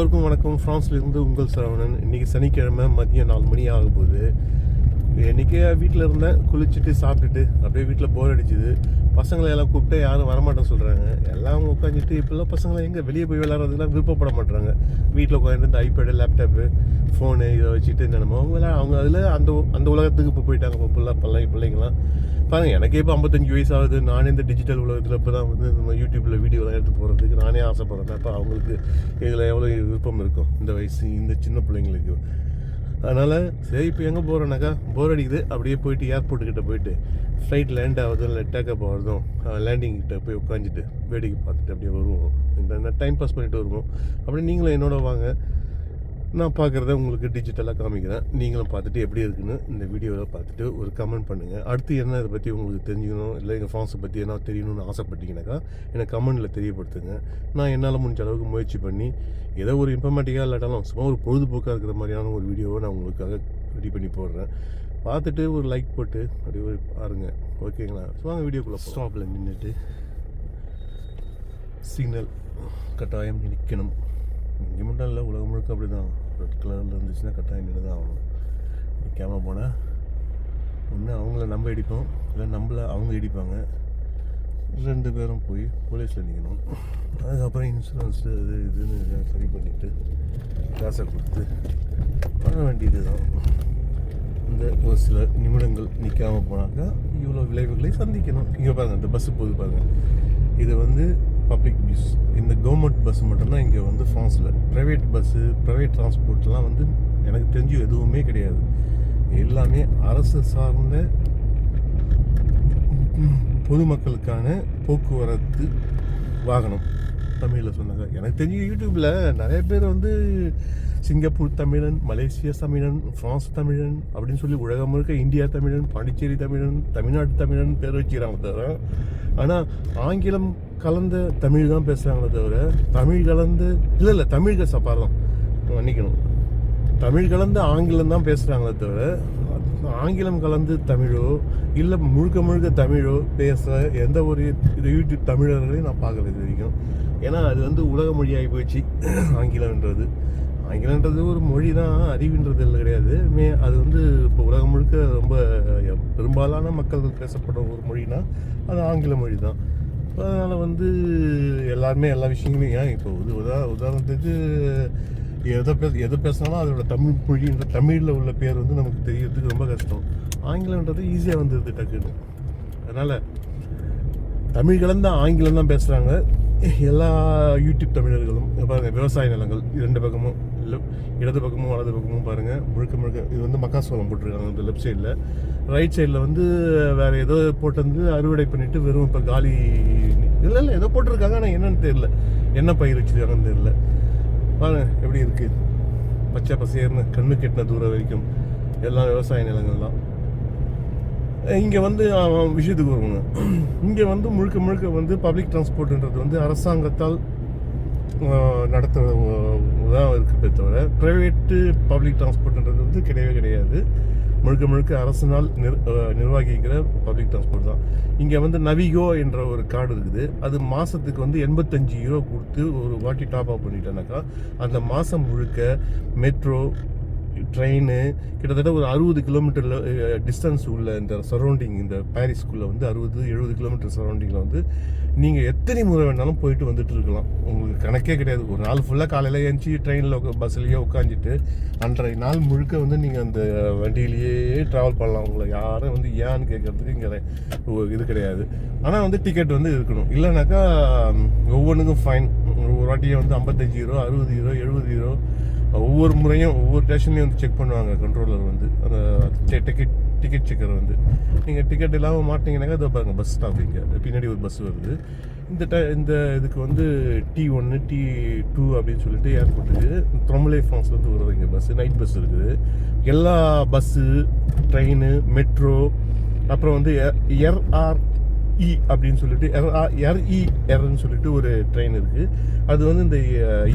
எல்லோருக்கும் வணக்கம். ஃப்ரான்ஸ்லேருந்து உங்கள் சரவணன். இன்றைக்கி சனிக்கிழமை மதியம் நாலு மணி ஆகும்போது என்றைக்கே வீட்டில் இருந்தேன் குளிச்சுட்டு சாப்பிட்டுட்டு அப்படியே வீட்டில் போர் அடிச்சுது. பசங்களை எல்லாம் கூப்பிட்டு யாரும் வரமாட்டேன்னு சொல்கிறாங்க எல்லாம் உட்காந்துட்டு இப்போல்லாம் பசங்களை எங்கே வெளியே போய் விளையாடுறதுலாம் விருப்பப்பட மாட்டுறாங்க வீட்டில் உட்காந்து இந்த ஐபேடு லேப்டாப்பு ஃபோனு இதை வச்சுட்டு என்னென்னமோ அவங்க அவங்க அதில் அந்த அந்த உலகத்துக்கு இப்போ போயிட்டாங்க இப்போ பிள்ளை பிள்ளை பிள்ளைங்களாம் பாருங்கள் எனக்கே இப்போ ஐம்பத்தஞ்சு வயசு ஆகுது. நானே இந்த டிஜிட்டல் உலகத்தில் இப்போ தான் வந்து நம்ம யூடியூப்பில் வீடியோலாம் எடுத்து போகிறதுக்கு நானே ஆசைப்பட்றேன். அப்போ அவங்களுக்கு இதில் எவ்வளோ விருப்பம் இருக்கும்? இந்த வயசு இந்த சின்ன பிள்ளைங்களுக்கு. அதனால் சரி இப்போ எங்கே போகிறோன்னாக்கா போர் அடிக்குது. அப்படியே போயிட்டு ஏர்போர்ட்டுக்கிட்ட கிட்ட போயிட்டு ஃப்ளைட் லேண்ட் ஆகுதும் இல்லை டேக்கப் ஆகுறதும் லேண்டிங் கிட்ட போய் உட்காந்துட்டு வேடிக்கை பார்த்துட்டு அப்படியே வருவோம். இந்த டைம் பாஸ் பண்ணிட்டு வருவோம். அப்படி நீங்களும் என்னோட வாங்க. நான் பார்க்குறத உங்களுக்கு டிஜிட்டலாக காமிக்கிறேன். நீங்களும் பார்த்துட்டு எப்படி இருக்குன்னு இந்த வீடியோவில் பார்த்துட்டு ஒரு கமெண்ட் பண்ணுங்கள் அடுத்து என்ன இதை பற்றி உங்களுக்கு தெரிஞ்சுக்கணும்? இல்லை எங்கள் ஃபார்ம்ஸை பற்றி என்ன தெரியணும்னு ஆசைப்பட்டீங்கன்னாக்கா எனக்கு கமெண்டில் தெரியப்படுத்துங்க. நான் என்னால் முடிஞ்ச அளவுக்கு முயற்சி பண்ணி ஏதோ ஒரு இன்ஃபர்மேட்டிக்காக இல்லாட்டாலும் சும்மா ஒரு பொழுதுபோக்காக இருக்கிற மாதிரியான ஒரு வீடியோவை நான் உங்களுக்காக ரெடி பண்ணி போடுறேன். பார்த்துட்டு ஒரு லைக் போட்டு அப்படி ஒரு பாருங்க. ஓகேங்களா ஸோ வாங்க வீடியோக்குள்ளே ஸ்டாப்பில் நின்றுட்டு சிக்னல் கட்டாயம் நிற்கணும் இங்கே மட்டும் இல்லை உலகம் முழுக்க அப்படி தான் ரெட் கலரில் இருந்துச்சுன்னா கட்டாயம் நின்று தான் ஆகணும். நிற்காமல் போனால் ஒன்று அவங்கள நம்ம இடிப்போம் இல்லை நம்மள அவங்க இடிப்பாங்க. ரெண்டு பேரும் போய் போலீஸில் நிற்கணும் அதுக்கப்புறம் இன்சூரன்ஸு இது இதுன்னு சரி பண்ணிவிட்டு காசை கொடுத்து பண்ண வேண்டியது தான் இந்த ஒரு சில நிமிடங்கள் நிற்காமல் போனாக்கா இவ்வளோ விளைவுகளை சந்திக்கணும். இங்கே பாருங்கள் இந்த பஸ்ஸு போகுது பாருங்கள் இது வந்து பப்ளிக் பஸ் இந்த கவர்மெண்ட் பஸ் மட்டும்தான் இங்கே வந்து ஃப்ரான்ஸில் ப்ரைவேட் பஸ்ஸு ப்ரைவேட் டிரான்ஸ்போர்ட்லாம் வந்து எனக்கு தெரிஞ்சு எதுவுமே கிடையாது. எல்லாமே அரசு சார்ந்த பொதுமக்களுக்கான போக்குவரத்து வாகனம். தமிழில் சொன்னாங்க எனக்கு தெரிஞ்சு யூடியூப்பில் நிறைய பேர் வந்து சிங்கப்பூர் தமிழன் மலேசிய தமிழன் பிரான்ஸ் தமிழன் அப்படின்னு சொல்லி உலகம் முழுக்க இந்தியா தமிழன் பாண்டிச்சேரி தமிழன் தமிழ்நாட்டு தமிழன் பேர் வச்சுக்கிறாங்க தவிர ஆனால் ஆங்கிலம் கலந்த தமிழ் தான் பேசுகிறாங்களே தவிர தமிழ் கலந்து இல்லை இல்லை தமிழ் சப்பாரம் மன்னிக்கணும். தமிழ் கலந்த ஆங்கிலம் தான் பேசுகிறாங்களே தவிர ஆங்கிலம் கலந்து தமிழோ இல்லை முழுக்க முழுக்க தமிழோ பேச எந்த ஒரு இது யூடியூப் தமிழர்களையும் நான் பார்க்கல இது வரைக்கும். ஏன்னா அது வந்து உலக மொழியாகி போயிடுச்சு ஆங்கிலம்ன்றது. ஆங்கிலன்றது ஒரு மொழி தான் அறிவுன்றது இல்லை கிடையாது. மே அது வந்து இப்போ உலகம் முழுக்க ரொம்ப பெரும்பாலான மக்கள் பேசப்படும் ஒரு மொழினா அது ஆங்கில மொழி தான் அதனால் வந்து எல்லாருமே எல்லா விஷயங்களையும் ஏன் இப்போ இது உதா உதாரணத்துக்கு எதை பேச எதை பேசினாலும் அதோட தமிழ் மொழின்ற தமிழில் உள்ள பேர் வந்து நமக்கு தெரியறதுக்கு ரொம்ப கஷ்டம். ஆங்கிலம்ன்றது ஈஸியாக வந்துடுது டக்குன்னு. அதனால் தமிழ் கலந்த ஆங்கிலம் தான் பேசுகிறாங்க எல்லா யூடியூப் தமிழர்களும் பாருங்கள் விவசாய நிலங்கள் இரண்டு பக்கமும். இல்லை இடது பக்கமும் வலது பக்கமும் பாருங்கள் முழுக்க முழுக்க இது வந்து மக்காசோளம் போட்டிருக்காங்க அந்த லெஃப்ட் சைடில் ரைட் சைடில் வந்து வேறு ஏதோ போட்டு வந்து அறுவடை பண்ணிவிட்டு வெறும் இப்போ காலி இல்லை இல்லை ஏதோ போட்டிருக்காங்க ஆனால் என்னன்னு தெரில என்ன பயிர் வச்சுருக்காங்கன்னு தெரில பாருங்க எப்படி இருக்குது பச்சை பசையர்னு கண்ணு கெட்டின தூரம் வரைக்கும் எல்லாம் விவசாய நிலங்கள் தான் இங்கே வந்து விஷயத்துக்கு வருவாங்க. இங்கே வந்து முழுக்க முழுக்க வந்து பப்ளிக் டிரான்ஸ்போர்ட்ன்றது வந்து அரசாங்கத்தால் ஆஹ், நடத்துறது தான் இருக்குதே தவிர ப்ரைவேட்டு பப்ளிக் டிரான்ஸ்போர்ட்ன்றது வந்து கிடையவே கிடையாது. முழுக்க முழுக்க அரசினால் நிர் நிர்வகிக்கிற பப்ளிக் டிரான்ஸ்போர்ட் தான். இங்கே வந்து நவிகோ என்ற ஒரு கார்டு இருக்குது. அது மாதத்துக்கு வந்து எண்பத்தஞ்சு யூரோ கொடுத்து ஒரு வாட்டி டாப் அப் பண்ணிட்டேனாக்கா அந்த மாதம் முழுக்க மெட்ரோ ட்ரெயின் கிட்டத்தட்ட ஒரு அறுபது கிலோமீட்டரில் டிஸ்டன்ஸ் உள்ள இந்த சரௌண்டிங் இந்த பாரிஸ்குள்ளே வந்து அறுபது எழுபது கிலோமீட்டர் சரௌண்டிங்கில் வந்து நீங்கள் எத்தனை முறை வேணாலும் போயிட்டு வந்துட்டு இருக்கலாம். உங்களுக்கு கணக்கே கிடையாது. ஒரு நாள் ஃபுல்லாக காலையில் எழுந்துச்சி ட்ரெயினில் பஸ்ஸிலேயே உட்காந்துட்டு அன்றைய நாள் முழுக்க வந்து நீங்கள் அந்த வண்டியிலேயே ட்ராவல் பண்ணலாம். உங்களை யாரும் வந்து ஏன்னு கேட்குறதுக்கு இங்கே இது கிடையாது. ஆனால் வந்து டிக்கெட் வந்து இருக்கணும். இல்லைனாக்கா ஒவ்வொன்றுக்கும் ஃபைன் ஒரு வாட்டியை வந்து ஐம்பத்தஞ்சு யூரோ அறுபது ஈரோ எழுபது ஈரோ ஒவ்வொரு முறையும் ஒவ்வொரு ஸ்டேஷன்லையும் வந்து செக் பண்ணுவாங்க கண்ட்ரோலர் வந்து. அந்த டிக்கெட் டிக்கெட் செக்கர் வந்து. நீங்கள் டிக்கெட் இல்லாமல் மாட்டிங்கனாக்கா அதை பாருங்க பஸ் ஸ்டாப் இங்கே. பின்னாடி ஒரு பஸ் வருது. இந்த ட இந்த இதுக்கு வந்து டி ஒன்று டி டூ அப்படின்னு சொல்லிட்டு ஏர்போர்ட்டுக்கு த்ரொம்பலே ஃப்ரான்ஸ்லேருந்து வருது இங்கே பஸ்ஸு நைட் பஸ் இருக்குது. எல்லா பஸ்ஸு ட்ரெயின் மெட்ரோ அப்புறம் வந்து எர்ஆர் இ அப்படின்னு சொல்லிட்டு எர்இ எர்ன்னு e, சொல்லிட்டு ஒரு ட்ரெயின் இருக்குது அது வந்து இந்த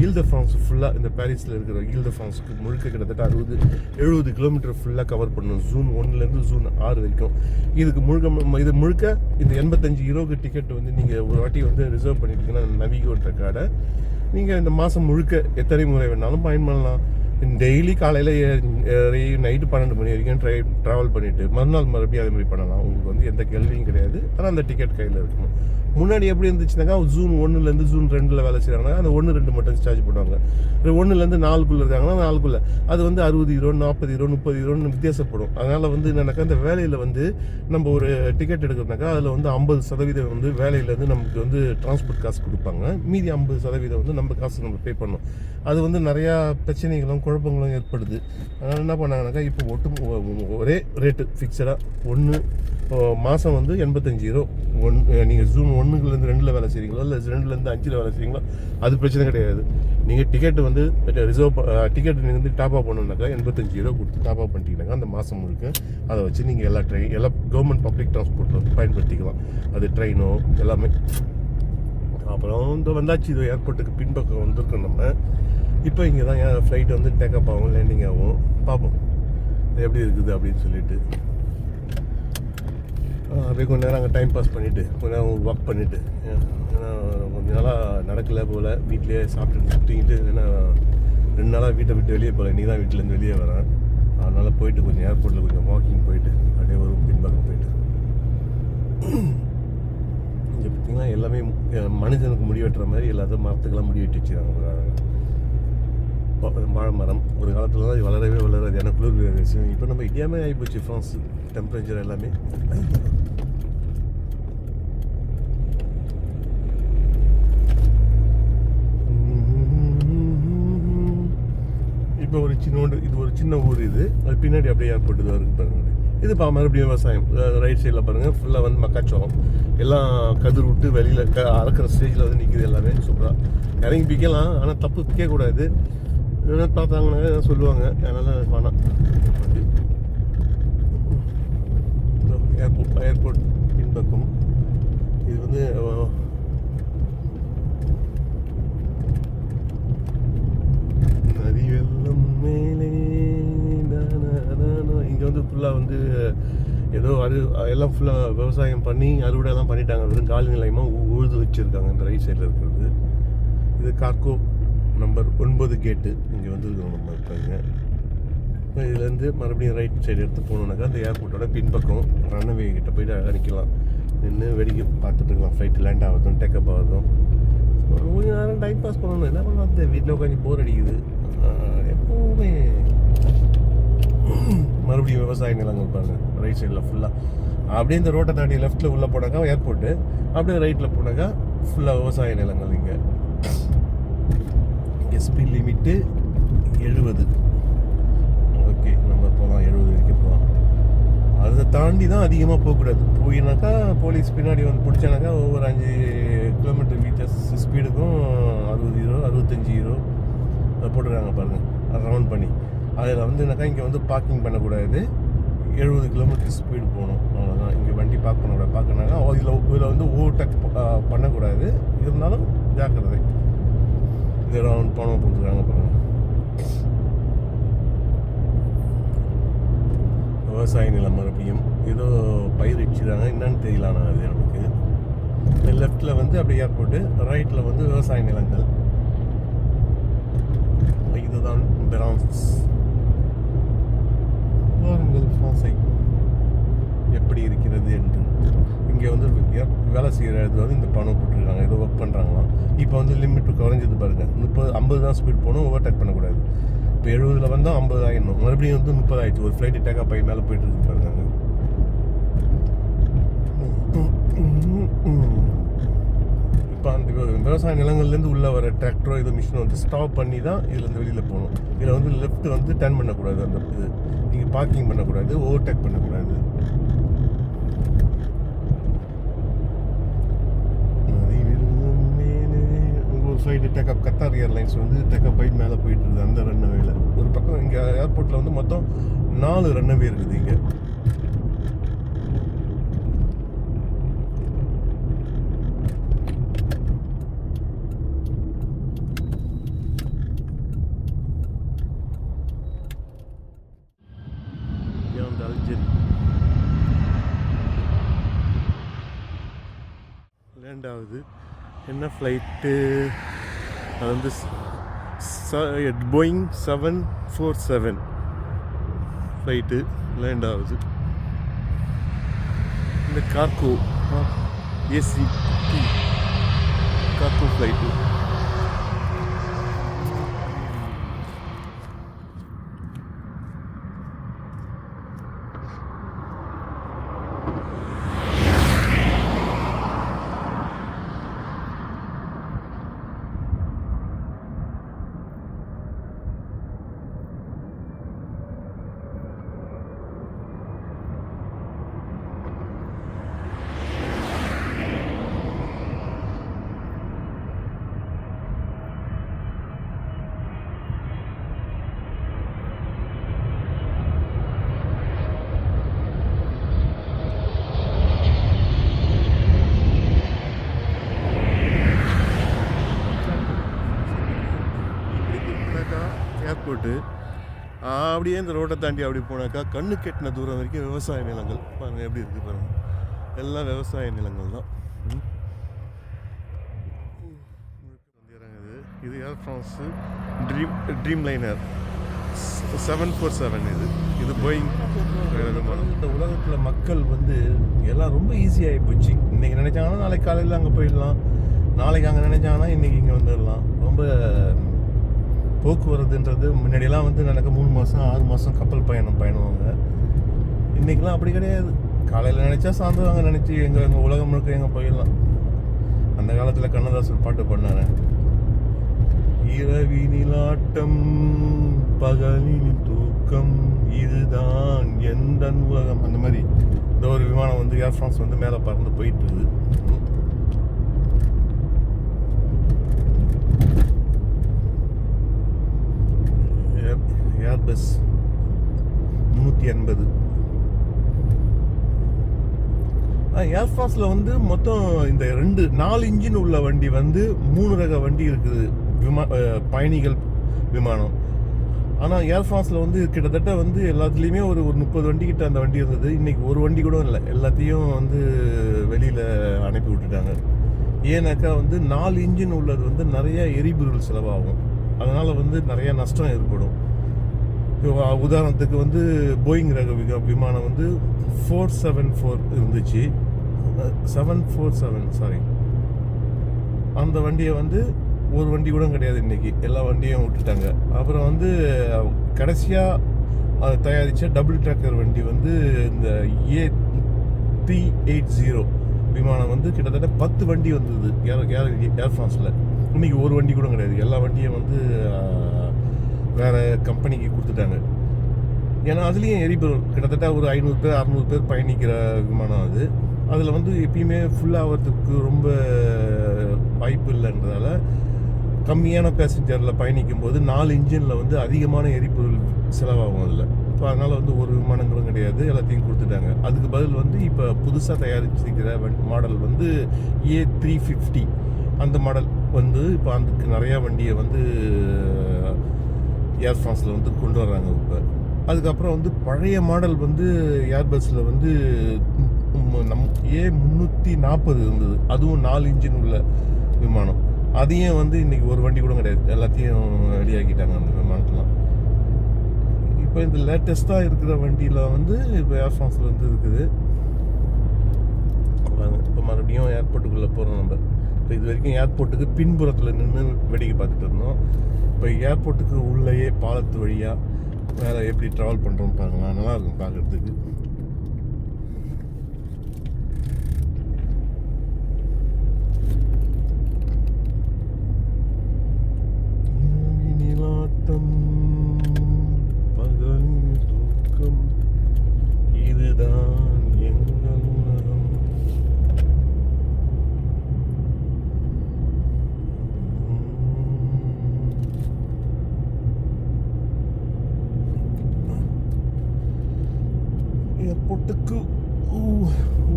ஈல்த ஃப்ரான்ஸ் ஃபுல்லாக இந்த பாரிஸில் இருக்கிற ஈல்த ஃப்ரான்ஸுக்கு முழுக்க கிட்டத்தட்ட அறுபது எழுபது கிலோமீட்டர் ஃபுல்லாக கவர் பண்ணணும் ஜூன் ஒன்லேருந்து ஜூன் ஆறு வரைக்கும். இதுக்கு முழுக்க இது முழுக்க இந்த எண்பத்தஞ்சு யூரோக்கு டிக்கெட் வந்து நீங்கள் ஒரு வாட்டி வந்து ரிசர்வ் பண்ணிட்டீங்கன்னா நவிகோன்ற கார்டை நீங்கள் இந்த மாதம் முழுக்க எத்தனை முறை வேணாலும் பயன் பண்ணலாம் டெய்லி காலையில் நைட்டு பன்னெண்டு மணி வரைக்கும் ட்ரை ட்ராவல் பண்ணிவிட்டு மறுநாள் மறுபடியும் அதே மாதிரி பண்ணலாம். உங்களுக்கு வந்து எந்த கேள்வியும் கிடையாது. ஆனால் அந்த டிக்கெட் கையில் இருக்கணும். முன்னாடி எப்படி இருந்துச்சுனாக்கா ஜூன் ஒன்றுலேருந்து ஜூன் ரெண்டில் வேலை செய்கிறாங்கன்னா அந்த ஒன்று ரெண்டு மட்டும் சார்ஜ் பண்ணுவாங்க ஒன்றுலேருந்து நாலுக்குள்ளே இருக்காங்கன்னா நாலுக்குள்ளே. அது வந்து அறுபது ஈரோ நாற்பது ஈரோ முப்பது ஈரோன்னு வித்தியாசப்படும். அதனால் வந்து என்னன்னாக்கா அந்த வேலையில் வந்து நம்ம ஒரு டிக்கெட் எடுக்கிறோம்னாக்கா அதில் வந்து ஐம்பது சதவீதம் வந்து வேலையிலேருந்து நமக்கு வந்து டிரான்ஸ்போர்ட் காசு கொடுப்பாங்க. மீதி ஐம்பது சதவீதம் வந்து நம்ம காசு நம்ம பே பண்ணோம் அது வந்து நிறையா பிரச்சனைகளும் குழப்பங்களும் ஏற்படுது. அதனால் என்ன பண்ணாங்கனாக்கா இப்போ ஒட்டு ஒரே ரேட்டு ஃபிக்ஸடாக ஒன்று மாதம் வந்து எண்பத்தஞ்சு ரூபா ஒன் நீங்கள் ஜூன் ஒன்றுலேருந்து ரெண்டில் வேலை செய்கிறீங்களோ இல்லை ரெண்டுலேருந்து அஞ்சில் வேலை செய்கிறீங்களோ அது பிரச்சனை கிடையாது. நீங்கள் டிக்கெட் வந்து ரிசர்வ் டிக்கெட் நீங்கள் வந்து டாப் அப் பண்ணணுனாக்கா எண்பத்தஞ்சு ரூபா கொடுத்து டாப் அப் பண்ணிட்டீங்கன்னாக்கா அந்த மாதம் முழுக்க அதை வச்சு நீங்கள் எல்லா ட்ரெயின் எல்லா கவர்மெண்ட் பப்ளிக் டிரான்ஸ்போர்ட்டில் பயன்படுத்திக்கலாம். அது ட்ரெயினோ எல்லாமே. அப்புறம் இந்த வந்தாச்சு இது ஏர்போர்ட்டுக்கு பின்பக்கம் வந்திருக்கோம் நம்ம. இப்போ இங்கே தான் ஃப்ளைட் வந்து டேக்அப் ஆகும் லேண்டிங் ஆகும். பார்ப்போம். எப்படி இருக்குது அப்படின்னு சொல்லிட்டு. அப்படியே கொஞ்ச நேரம் அங்கே டைம் பாஸ் பண்ணிவிட்டு கொஞ்ச நேரம் ஒர்க் பண்ணிவிட்டு ஏன்னா கொஞ்ச நாளாக நடக்கலை போல் வீட்லேயே சாப்பிட்டு சுற்றிக்கிட்டு ஏன்னா ரெண்டு நாளாக வீட்டை விட்டு வெளியே போகல நீ தான் வீட்டிலேருந்து வெளியே வரேன். அதனால் போயிட்டு கொஞ்சம் ஏர்போர்ட்டில் கொஞ்சம் வாக்கிங் போயிட்டு அப்படியே ஒரு பின்பக்கம் போயிட்டு. இங்கே பார்த்தீங்கன்னா எல்லாமே மனுஷனுக்கு முடி வெட்டுற மாதிரி எல்லாத்தையும் மரத்துக்கெல்லாம் முடி வெட்டி வச்சுருக்காங்க. வாழை மரம். ஒரு காலத்தில் தான் வளரவே வளராது. ஏன்னா குளிர் பிரதேசம் இப்போ நம்ம இந்தியாவே ஆகிப்போச்சு ஃப்ரான்ஸ் டெம்பரேச்சர் எல்லாமே. இப்போ ஒரு சின்னோண்டு இது ஒரு சின்ன ஊர் இது. அது பின்னாடி அப்படியே ஏர்போர்ட் இது இருக்கு இது பா மறுபடியும் விவசாயம். ரைட் சைடில் பாருங்கள் ஃபுல்லாக வந்து மக்காச்சோளம். எல்லாம் கதிர் விட்டு வெளியில் க அறக்கிற ஸ்டேஜில் வந்து நிற்கிது எல்லாமே. சூப்பராக இறங்கி பிக்கலாம் ஆனால் தப்பு பிக்கக்கூடாது என்ன பார்த்தாங்கன்னா எதாவது சொல்லுவாங்க. அதனால் வேணாம். ஏர்போர்ட் ஏர்போர்ட் பின்பக்கம் இது வந்து அஹ், நதி வெள்ளம் மேலே இங்கே வந்து ஃபுல்லாக வந்து ஏதோ அறு எல்லாம் ஃபுல்லாக விவசாயம் பண்ணி அறுவடைலாம் பண்ணிட்டாங்க. வெறும் காலி நிலையமாக உழுது வச்சுருக்காங்க இந்த ரைட் சைடில் இருக்கிறது. இது கார்கோ நம்பர் ஒன்பது கேட்டு இங்கே வந்துருக்கோம் நம்ம இப்போ இப்போ இதுலேருந்து மறுபடியும் ரைட் சைடு எடுத்து போகணுன்னாக்கா அந்த ஏர்போர்ட்டோட பின்பக்கம் ரன்வே கிட்ட போயிட்டு அழகா நிற்கலாம் நின்று வேடிக்கை பார்த்துட்டு இருக்கலாம். ஃப்ளைட் லேண்ட் ஆகுதும் டேக்கப் ஆகுதும் கொஞ்சம் நேரம் டைம் பாஸ் பண்ணணும். என்ன பண்ணலாம்? வீட்டில் உட்காந்து போர் அடிக்குது. எப்போவுமே மறுபடியும் விவசாய நிலங்கள் பாருங்கள் ரைட் சைடில் ஃபுல்லாக அப்படியே இந்த ரோட்டை தாண்டி லெஃப்ட்டில் உள்ளே போனாக்கா ஏர்போர்ட்டு அப்படியே ரைட்டில் போனாக்கா ஃபுல்லாக விவசாய நிலங்கள் இங்கே. எஸ்பி லிமிட்டு எழுபது. ஓகே நம்ம போகலாம் எழுபது வரைக்கும் போகலாம் அதை தாண்டி தான் அதிகமாக போகக்கூடாது. போயினாக்கா போலீஸ் பின்னாடி வந்து பிடிச்சானாக்கா ஒவ்வொரு அஞ்சு கிலோமீட்டர் மீட்டர்ஸ் ஸ்பீடுக்கும் அறுபது ஹீரோ அறுபத்தஞ்சு ஹீரோ போட்டுருக்காங்க பாருங்கள் ரவுண்ட் பண்ணி. அதில் வந்துனாக்கா இங்கே வந்து பார்க்கிங் பண்ணக்கூடாது. எழுபது கிலோமீட்டர் ஸ்பீடு போகணும். அவ்வளோதான் இங்கே வண்டி பார்க்கணும் பண்ணக்கூடாது. பார்க்கணுனாக்கா இதில் இதில் வந்து ஓவர் டக் பண்ணக்கூடாது. இருந்தாலும் ஜாக்கிரதை. இது ரவுண்ட் பணம் போட்டுருக்காங்க பாருங்கள் விவசாய நிலம் மறுபடியும் ஏதோ பயிரிடுச்சுறாங்க என்னன்னு தெரியல அது நமக்கு லெஃப்டில் வந்து அப்படியே ஏர்போர்ட்டு ரைட்டில் வந்து விவசாய நிலங்கள். இதுதான் பிரான்ஸ் பாருங்கள் ஃப்ரான்ஸை எப்படி இருக்கிறது என்று. இங்கே வந்து வேலை வேலை செய்கிறது வந்து இந்த பணம் போட்டுருக்காங்க. ஏதோ ஒர்க் பண்ணுறாங்களாம் இப்போ வந்து லிமிட் குறைஞ்சது பாருங்கள் முப்பது ஐம்பது தான் ஸ்பீட் போகணும் ஓவர்டேக் பண்ணக்கூடாது. இப்போ எழுபதில் வந்தால் ஐம்பது ஆகிடணும் மறுபடியும் வந்து முப்பது ஆயிடுச்சு. ஒரு ஃப்ளைட் டேக்கப் ஆகி மேலே போயிட்டு இருக்கு பாருங்க இப்போ அந்த விவசாய நிலங்கள்லேருந்து உள்ளே வர டிராக்டரோ இது மிஷினோ வந்து ஸ்டாப் பண்ணி தான் இதுலேருந்து வெளியில் போகணும். இதில் வந்து லெஃப்ட் வந்து டர்ன் பண்ணக்கூடாது அந்த இது. நீங்கள் பார்க்கிங் பண்ணக்கூடாது ஓவர்டேக் பண்ணக்கூடாது. சைடு ஒரு சைடு கத்தார் ஏர்லைன்ஸ் வந்து டெக்அப் பை மேலே போயிட்டு இருக்குது அந்த ரன்னவேல ஒரு பக்கம் இங்கே ஏர்போர்ட்டில் வந்து மொத்தம் நாலு ரன்னவே இருக்குது இங்கே beyond Algeria. லேண்ட் ஆகுது என்ன ஃப்ளைட்டு அது வந்து Boeing seven four seven flight land ஆகுது. இந்த கார்கோ ஏசி கார்கோ ஃப்ளைட்டு அப்படியே இந்த ரோட்டை தாண்டி அப்படி போனாக்கா கண்ணு கெட்டின தூரம் வரைக்கும் விவசாய நிலங்கள். பாருங்கள் எப்படி இருக்குது பாருங்கள் எல்லாம் விவசாய நிலங்கள் தான். இறங்குது. இது air France dream dreamliner seven four seven இது. இது போயிங் இந்த உலகத்தில் மக்கள் வந்து எல்லாம் ரொம்ப ஈஸியாகி போச்சு. இன்றைக்கி நினச்சாங்கன்னா நாளைக்கு காலையில் அங்கே போயிடலாம். நாளைக்கு அங்கே நினச்சாங்கன்னா இன்றைக்கி இங்கே வந்துடலாம். ரொம்ப போக்குவரத்துன்றது முன்னாடியெல்லாம் வந்து நடக்க மூணு மாதம் ஆறு மாதம் கப்பல் பயணம் பயணுவாங்க இன்றைக்கெலாம் அப்படி கிடையாது. காலையில் நினச்சா சாயந்தரம் அங்கே நினச்சி எங்கள் எங்கள் உலகம் முழுக்க எங்கே போயிடலாம். அந்த காலத்தில் கண்ணதாசன் பாட்டு பண்ணாரு இரவினிலாட்டம் பகலில் தூக்கம் இதுதான் எந்த உலகம். அந்த மாதிரி. இந்த ஒரு விமானம் வந்து ஏர் ஃப்ரான்ஸ் வந்து மேலே பறந்து போயிட்டு இருக்குது ஏர் பஸ் முந்நூற்றி எண்பது. ஏர்ஃபாஸில் வந்து மொத்தம் இந்த ரெண்டு நாலு இன்ஜின் உள்ள வண்டி வந்து மூணு ரக வண்டி இருக்குது. விமா பயணிகள் விமானம். ஆனால் ஏர்ஃபாஸில் வந்து கிட்டத்தட்ட வந்து எல்லாத்துலேயுமே ஒரு ஒரு முப்பது வண்டி கிட்ட அந்த வண்டி இருந்தது. இன்றைக்கி ஒரு வண்டி கூட இல்லை. எல்லாத்தையும் வந்து வெளியில் அனுப்பி விட்டுட்டாங்க. ஏன்னாக்கா வந்து நாலு இன்ஜின் உள்ளது வந்து நிறைய எரிபொருள் செலவாகும். அதனால் வந்து நிறைய நஷ்டம் ஏற்படும். உதாரணத்துக்கு வந்து போயிங் ரக விமானம் வந்து ஃபோர் செவன் ஃபோர் இருந்துச்சு. செவன் ஃபோர் செவன் சாரி அந்த வண்டியை வந்து ஒரு வண்டி கூட கிடையாது இன்னைக்கு. எல்லா வண்டியும் விட்டுட்டாங்க. அப்புறம் வந்து கடைசியாக தயாரித்த டபுள் ட்ராக்கர் வண்டி வந்து இந்த ஏ த்ரீ எயிட் ஜீரோ விமானம் வந்து கிட்டத்தட்ட பத்து வண்டி வந்தது. ஏர் ஏர் ஏர் ஃப்ரான்ஸில் இன்றைக்கி ஒரு வண்டி கூட கிடையாது. எல்லா வண்டியும் வந்து வேறு கம்பெனிக்கு கொடுத்துட்டாங்க. ஏன்னா அதுலேயும் எரிபொருள். கிட்டத்தட்ட ஒரு ஐநூறு பேர் அறநூறு பேர் பயணிக்கிற விமானம் அது. அதில் வந்து எப்பயுமே ஃபுல் ஆகிறதுக்கு ரொம்ப வாய்ப்பு இல்லைன்றதால கம்மியான பேசஞ்சரில் பயணிக்கும் போது நாலு இன்ஜினில் வந்து அதிகமான எரிபொருள் செலவாகும் அதில். இப்போ அதனால் வந்து ஒரு விமானங்களும் கிடையாது. எல்லாத்தையும் கொடுத்துட்டாங்க. அதுக்கு பதில் வந்து இப்போ புதுசாக தயாரிச்சிருக்கிற மாடல் வந்து ஏ த்ரீ ஃபிஃப்டி அந்த மாடல் வந்து இப்போ அதுக்கு நிறையா வண்டியை வந்து ஏர் ஃப்ரான்ஸில் வந்து கொண்டு வர்றாங்க இப்போ. அதுக்கப்புறம் வந்து பழைய மாடல் வந்து ஏர்பஸில் வந்து நம் ஏ முந்நூற்றி நாற்பது இருந்தது. அதுவும் நாலு இன்ஜின் உள்ள விமானம். அதையும் வந்து இன்னைக்கு ஒரு வண்டி கூட கிடையாது. எல்லாத்தையும் ரெடியாக்கிட்டாங்க அந்த விமானத்தெலாம் இப்போ இந்த லேட்டஸ்ட்டாக இருக்கிற வண்டியில் வந்து இப்போ ஏர் ஃப்ரான்ஸில் வந்து இருக்குது. இப்போ மறுபடியும் ஏர்போர்ட்டுக்குள்ளே போகிறோம் நம்ம. இப்போ இது வரைக்கும் ஏர்போர்ட்டுக்கு பின்புறத்தில் நின்று வேடிக்கை பார்த்துட்டு இருந்தோம். இப்போ ஏர்போர்ட்டுக்கு உள்ளேயே பாலத்து வழியாக வேறு எப்படி ட்ராவல் பண்ணுறோம் பாருங்களா நல்லாயிருக்கும் பார்க்குறதுக்கு நிலாட்டம் பகலின் தூக்கம் இதுதான் எங்கள் உலகம் ஏர்போர்ட்டுக்கு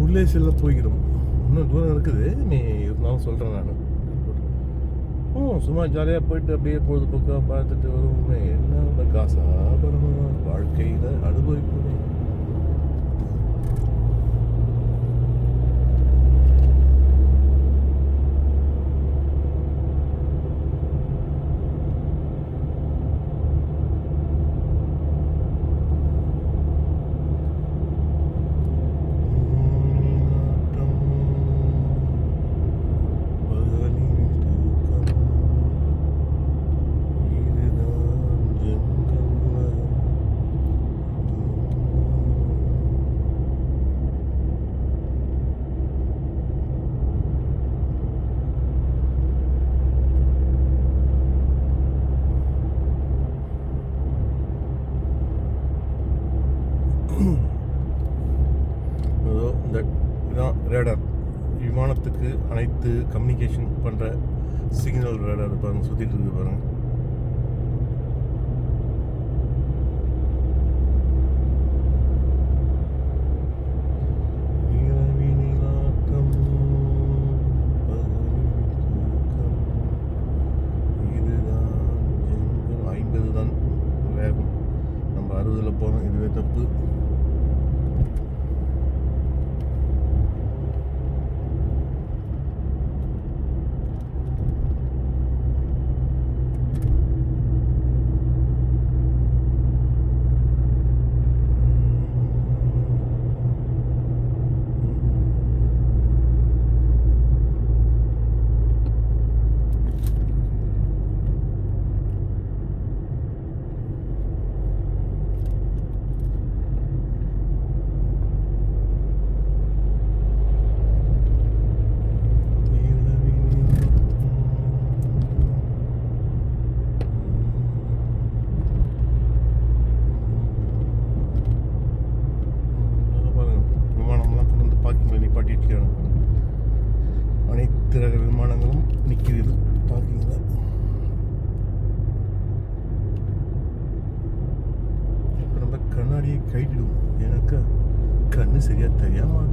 உள்ளே செல்ல போகிறோம் இன்னும் தூரம் இருக்குது. நீ இருந்தாலும் சொல்கிறேன் நான். ஓ சும்மா ஜாலியாக போயிட்டு அப்படியே பொழுதுபோக்காக பார்த்துட்டு வருவோமே. என்ன காசாபரமா வாழ்க்கையில் அனுபவிப்போமே. பார்த்து கம்யூனிகேஷன் பண்ணுற சிக்னல் வேலை பாருங்க சுற்றிட்டு இருக்கு பாருங்கள் இரவினிலாட்டம், பகலில் தூக்கம். இதுதான் எங்கள் ஐம்பது தான் வேகம் நம்ம அறுபதில் போகிறோம் இதுவே தப்பு அங்க பாருங்க, விமானம்லாம் கொண்டு வந்து பார்க்கிங்கில் நிப்பாட்டி வச்சுக்கிறாங்க திரக விமானங்களும் நிற்கிறது பார்க்கிங்களா? இப்போ நம்ம கண்ணாடியை கைட்டிடுவோம் எனக்கு கண்ணு சரியா தெரியாம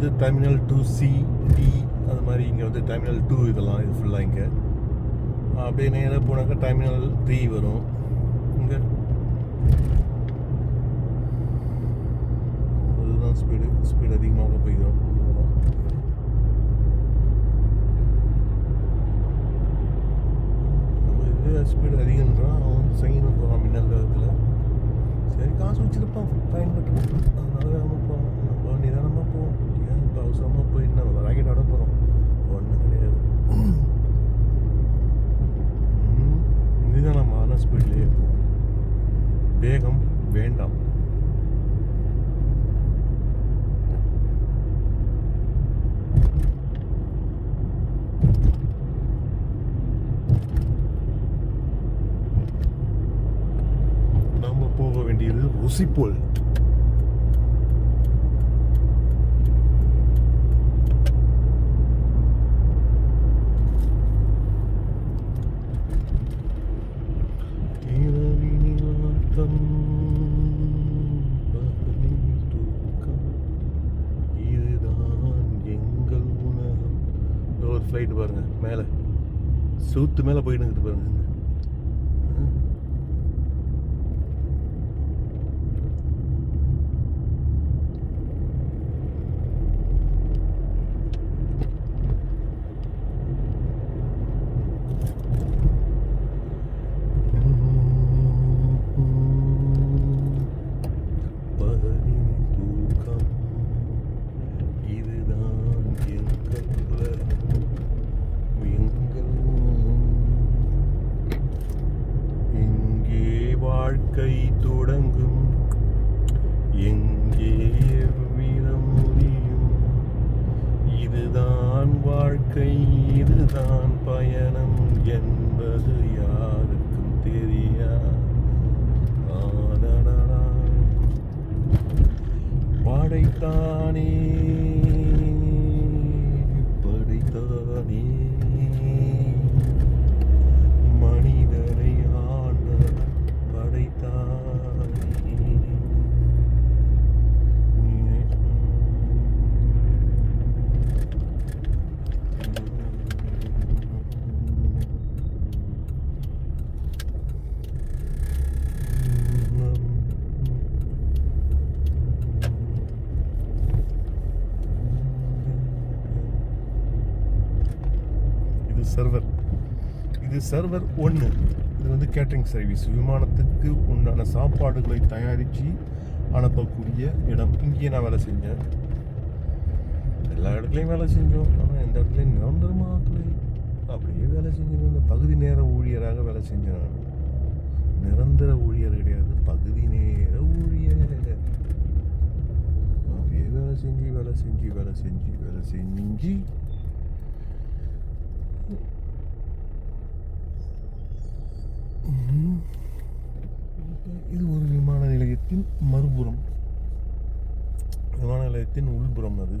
வந்து டெர்மினல் டூ சி டி அது மாதிரி இங்கே வந்து டெர்மினல் டூ இதெல்லாம் இது ஃபுல்லாக இங்கே. அப்படியே நேராக போனாக்கா டெர்மினல் த்ரீ வரும். இங்கே. அதுதான் ஸ்பீடு ஸ்பீடு அதிகமாக போய்க்கிறோம் ஸ்பீடு அதிகன்றான் அவன் வந்து சைன்னு போகிறான் மின்னல் வேகத்தில். சரி காசு வச்சுருப்பான் பயன்பட்டு. அதனால வேகமாக போவோம் நம்ம நிதானமாக போவோம். அவசரமாக போயிட்டு அந்த ராக்கெட்டோட போகிறோம் ஒன்றும் கிடையாது. நிதானமான ஸ்பீட்லேயே போகும். வேகம் வேண்டாம். நம்ம போக வேண்டியது ருசிப்போல் சூத்து மேலே போயிட்டு பாருங்க ம். பகலின் தூக்கம் இதுதான் எங்கள் உலகம் எங்கள் உலகம். எங்கே வாழ்க்கை தொடங்கும் எங்கே வீரம் முடியும் இதுதான் வாழ்க்கை இதுதான் பயணம் என்பது யாருக்கும் தெரியா ஆனடடா. படைத்தானே படைத்தானே மனிதரை ஆண்டவன் படைத்தானே இது சர்வர் இது சர்வர் ஒன்று இது வந்து கேட்டரிங் சர்வீஸ் விமானத்துக்கு உண்டான சாப்பாடுகளை தயாரித்து அனுப்பக்கூடிய இடம். இங்கேயே நான் வேலை செஞ்சேன். எல்லா இடத்துலையும் வேலை செஞ்சோம். ஆனால் எந்த இடத்துலையும் நிரந்தரமாக அப்படியே வேலை செஞ்சேன் பகுதி நேர ஊழியராக வேலை செஞ்சேன் நான். நிரந்தர ஊழியர் கிடையாது. பகுதி நேர ஊழியர். அப்படியே வேலை செஞ்சு வேலை செஞ்சு வேலை செஞ்சு வேலை செஞ்சு இது ஒரு விமான நிலையத்தின் மறுபுறம். விமான நிலையத்தின் உள்புறம் அது.